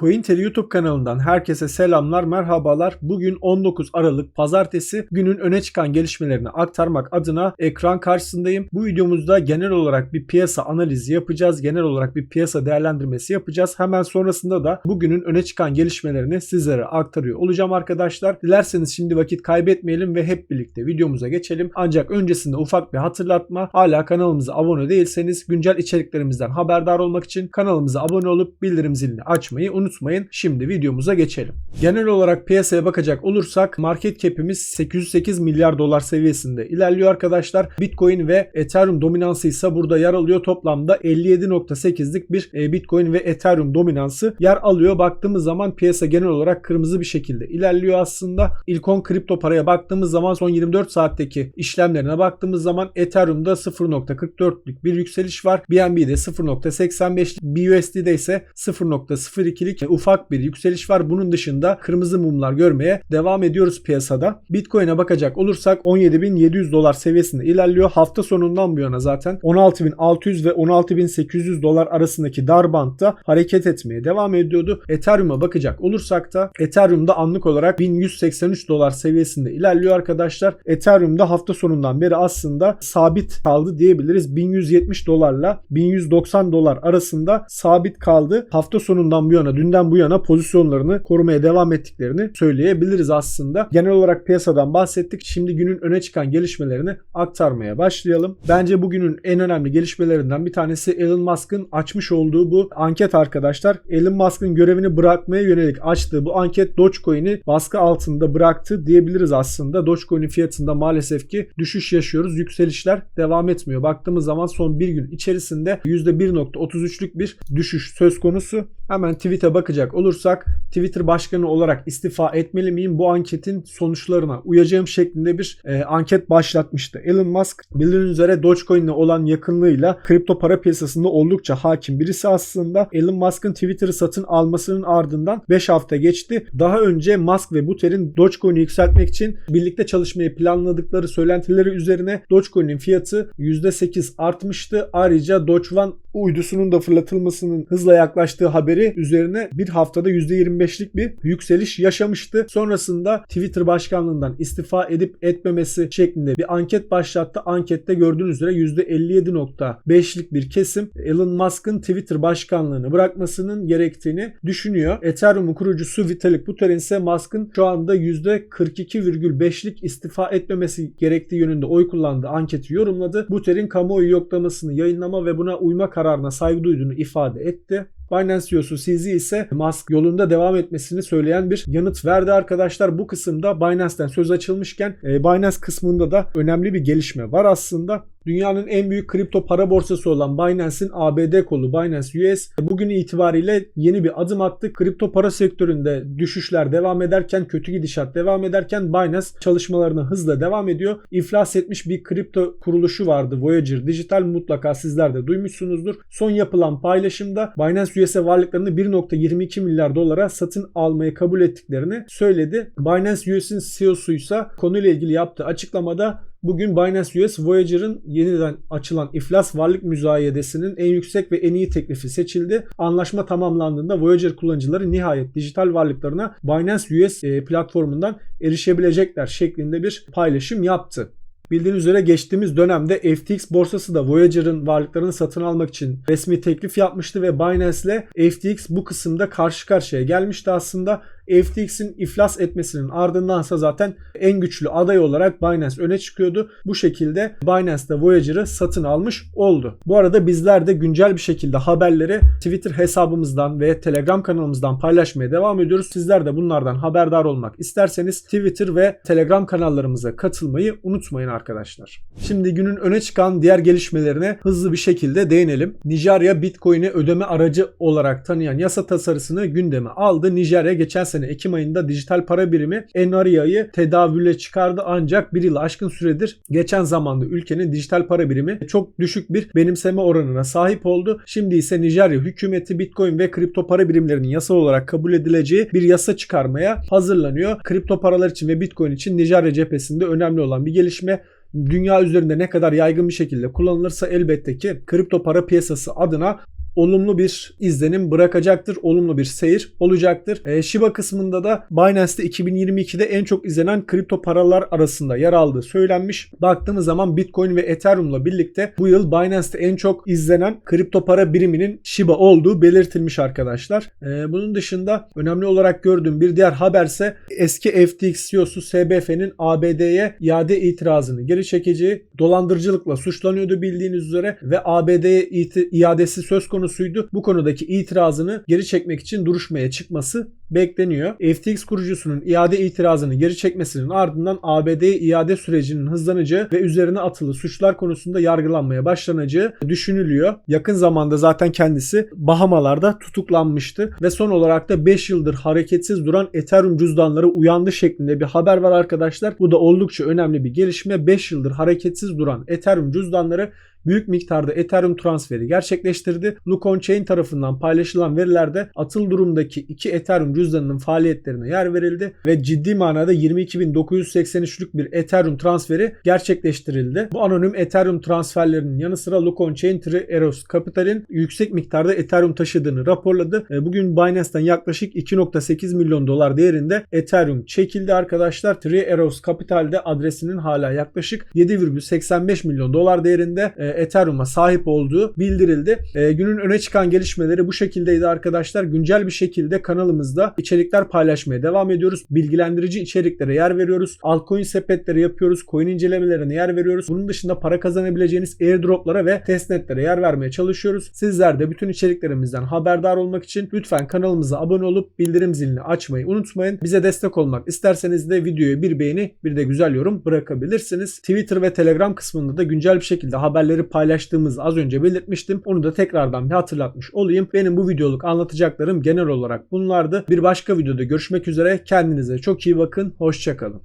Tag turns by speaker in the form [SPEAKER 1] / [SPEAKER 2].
[SPEAKER 1] CoinTeli YouTube kanalından herkese selamlar, merhabalar. Bugün 19 Aralık Pazartesi günün öne çıkan gelişmelerini aktarmak adına ekran karşısındayım. Bu videomuzda genel olarak bir piyasa analizi yapacağız. Genel olarak bir piyasa değerlendirmesi yapacağız. Hemen sonrasında da bugünün öne çıkan gelişmelerini sizlere aktarıyor olacağım arkadaşlar. Dilerseniz şimdi vakit kaybetmeyelim ve hep birlikte videomuza geçelim. Ancak öncesinde ufak bir hatırlatma. Hala kanalımıza abone değilseniz güncel içeriklerimizden haberdar olmak için kanalımıza abone olup bildirim zilini açmayı unutmayın unutmayın. Şimdi videomuza geçelim. Genel olarak piyasaya bakacak olursak market cap'imiz 808 milyar dolar seviyesinde ilerliyor arkadaşlar. Bitcoin ve Ethereum dominansı ise burada yer alıyor. Toplamda 57.8'lik bir e, Bitcoin ve Ethereum dominansı yer alıyor. Baktığımız zaman piyasa genel olarak kırmızı bir şekilde ilerliyor aslında. İlk 10 kripto paraya baktığımız zaman son 24 saatteki işlemlerine baktığımız zaman Ethereum'da 0.44'lük bir yükseliş var. BNB'de 0.85'lik, BUSD'de ise 0.02'lik Bitcoin'deki ufak bir yükseliş var. Bunun dışında kırmızı mumlar görmeye devam ediyoruz piyasada. Bitcoin'e bakacak olursak 17.700 dolar seviyesinde ilerliyor. Hafta sonundan bu yana zaten 16.600 ve 16.800 dolar arasındaki dar bantta hareket etmeye devam ediyordu. Ethereum'a bakacak olursak da Ethereum'da anlık olarak 1183 dolar seviyesinde ilerliyor arkadaşlar. Ethereum'da hafta sonundan beri aslında sabit kaldı diyebiliriz. 1170 dolarla 1190 dolar arasında sabit kaldı. Hafta sonundan bu yana dün dünden bu yana pozisyonlarını korumaya devam ettiklerini söyleyebiliriz aslında. Genel olarak piyasadan bahsettik. Şimdi günün öne çıkan gelişmelerini aktarmaya başlayalım. Bence bugünün en önemli gelişmelerinden bir tanesi Elon Musk'ın açmış olduğu bu anket arkadaşlar. Elon Musk'ın görevini bırakmaya yönelik açtığı bu anket Dogecoin'i baskı altında bıraktı diyebiliriz aslında. Dogecoin'in fiyatında maalesef ki düşüş yaşıyoruz. Yükselişler devam etmiyor. Baktığımız zaman son bir gün içerisinde %1.33'lük bir düşüş söz konusu. Hemen tweet'e bakacak olursak Twitter başkanı olarak istifa etmeli miyim? Bu anketin sonuçlarına uyacağım şeklinde bir e, anket başlatmıştı. Elon Musk bildiğiniz üzere Dogecoin ile olan yakınlığıyla kripto para piyasasında oldukça hakim birisi aslında. Elon Musk'ın Twitter'ı satın almasının ardından 5 hafta geçti. Daha önce Musk ve Butter'in Dogecoin'i yükseltmek için birlikte çalışmayı planladıkları söylentileri üzerine Dogecoin'in fiyatı %8 artmıştı. Ayrıca Doge One uydusunun da fırlatılmasının hızla yaklaştığı haberi üzerine bir haftada %25'lik bir yükseliş yaşamıştı. Sonrasında Twitter başkanlığından istifa edip etmemesi şeklinde bir anket başlattı. Ankette gördüğünüz üzere %57.5'lik bir kesim Elon Musk'ın Twitter başkanlığını bırakmasının gerektiğini düşünüyor. Ethereum kurucusu Vitalik Buterin ise Musk'ın şu anda %42,5'lik istifa etmemesi gerektiği yönünde oy kullandığı anketi yorumladı. Buterin kamuoyu yoklamasını yayınlama ve buna uyma kararına saygı duyduğunu ifade etti. Binance CEO'su CZ ise Musk yolunda devam etmesini söyleyen bir yanıt verdi arkadaşlar. Bu kısımda Binance'ten söz açılmışken e, Binance kısmında da önemli bir gelişme var aslında. Dünyanın en büyük kripto para borsası olan Binance'in ABD kolu Binance US bugün itibariyle yeni bir adım attı. Kripto para sektöründe düşüşler devam ederken, kötü gidişat devam ederken Binance çalışmalarına hızla devam ediyor. İflas etmiş bir kripto kuruluşu vardı Voyager Digital mutlaka sizler de duymuşsunuzdur. Son yapılan paylaşımda Binance US'e varlıklarını 1.22 milyar dolara satın almayı kabul ettiklerini söyledi. Binance US'in CEO'su ise konuyla ilgili yaptığı açıklamada Bugün Binance US Voyager'ın yeniden açılan iflas varlık müzayedesinin en yüksek ve en iyi teklifi seçildi. Anlaşma tamamlandığında Voyager kullanıcıları nihayet dijital varlıklarına Binance US e, platformundan erişebilecekler şeklinde bir paylaşım yaptı. Bildiğiniz üzere geçtiğimiz dönemde FTX borsası da Voyager'ın varlıklarını satın almak için resmi teklif yapmıştı ve Binance ile FTX bu kısımda karşı karşıya gelmişti aslında. FTX'in iflas etmesinin ardındansa zaten en güçlü aday olarak Binance öne çıkıyordu. Bu şekilde Binance de Voyager'ı satın almış oldu. Bu arada bizler de güncel bir şekilde haberleri Twitter hesabımızdan ve Telegram kanalımızdan paylaşmaya devam ediyoruz. Sizler de bunlardan haberdar olmak isterseniz Twitter ve Telegram kanallarımıza katılmayı unutmayın arkadaşlar. Şimdi günün öne çıkan diğer gelişmelerine hızlı bir şekilde değinelim. Nijerya Bitcoin'i ödeme aracı olarak tanıyan yasa tasarısını gündeme aldı. Nijerya geçen sene sene Ekim ayında dijital para birimi Enaria'yı tedavüle çıkardı ancak bir yıl aşkın süredir geçen zamanda ülkenin dijital para birimi çok düşük bir benimseme oranına sahip oldu. Şimdi ise Nijerya hükümeti Bitcoin ve kripto para birimlerinin yasal olarak kabul edileceği bir yasa çıkarmaya hazırlanıyor. Kripto paralar için ve Bitcoin için Nijerya cephesinde önemli olan bir gelişme dünya üzerinde ne kadar yaygın bir şekilde kullanılırsa elbette ki kripto para piyasası adına olumlu bir izlenim bırakacaktır. Olumlu bir seyir olacaktır. E, Shiba kısmında da Binance'de 2022'de en çok izlenen kripto paralar arasında yer aldığı söylenmiş. Baktığımız zaman Bitcoin ve Ethereum'la birlikte bu yıl Binance'de en çok izlenen kripto para biriminin Shiba olduğu belirtilmiş arkadaşlar. E, bunun dışında önemli olarak gördüğüm bir diğer haberse eski FTX CEO'su SBF'nin ABD'ye iade itirazını geri çekeceği dolandırıcılıkla suçlanıyordu bildiğiniz üzere ve ABD'ye iadesi söz konusuydu. Bu konudaki itirazını geri çekmek için duruşmaya çıkması bekleniyor. FTX kurucusunun iade itirazını geri çekmesinin ardından ABD'ye iade sürecinin hızlanacağı ve üzerine atılı suçlar konusunda yargılanmaya başlanacağı düşünülüyor. Yakın zamanda zaten kendisi Bahamalarda tutuklanmıştı ve son olarak da 5 yıldır hareketsiz duran Ethereum cüzdanları uyandı şeklinde bir haber var arkadaşlar. Bu da oldukça önemli bir gelişme. 5 yıldır hareketsiz duran Ethereum cüzdanları büyük miktarda Ethereum transferi gerçekleştirdi. Lucon Chain tarafından paylaşılan verilerde atıl durumdaki iki Ethereum cüzdanının faaliyetlerine yer verildi ve ciddi manada 22.983'lük bir Ethereum transferi gerçekleştirildi. Bu anonim Ethereum transferlerinin yanı sıra Lucon Chain Tree Eros Capital'in yüksek miktarda Ethereum taşıdığını raporladı. E, Bugün Binance'ten yaklaşık 2.8 milyon dolar değerinde Ethereum çekildi arkadaşlar. Tree Eros Capital'de adresinin hala yaklaşık 7,85 milyon dolar değerinde e, Ethereum'a sahip olduğu bildirildi. E, günün öne çıkan gelişmeleri bu şekildeydi arkadaşlar. Güncel bir şekilde kanalımızda içerikler paylaşmaya devam ediyoruz. Bilgilendirici içeriklere yer veriyoruz. Altcoin sepetleri yapıyoruz. Coin incelemelerine yer veriyoruz. Bunun dışında para kazanabileceğiniz airdroplara ve testnetlere yer vermeye çalışıyoruz. Sizler de bütün içeriklerimizden haberdar olmak için lütfen kanalımıza abone olup bildirim zilini açmayı unutmayın. Bize destek olmak isterseniz de videoya bir beğeni bir de güzel yorum bırakabilirsiniz. Twitter ve Telegram kısmında da güncel bir şekilde haberleri paylaştığımızı az önce belirtmiştim. Onu da tekrardan bir hatırlatmış olayım. Benim bu videoluk anlatacaklarım genel olarak bunlardı. Bir başka videoda görüşmek üzere. Kendinize çok iyi bakın. Hoşçakalın.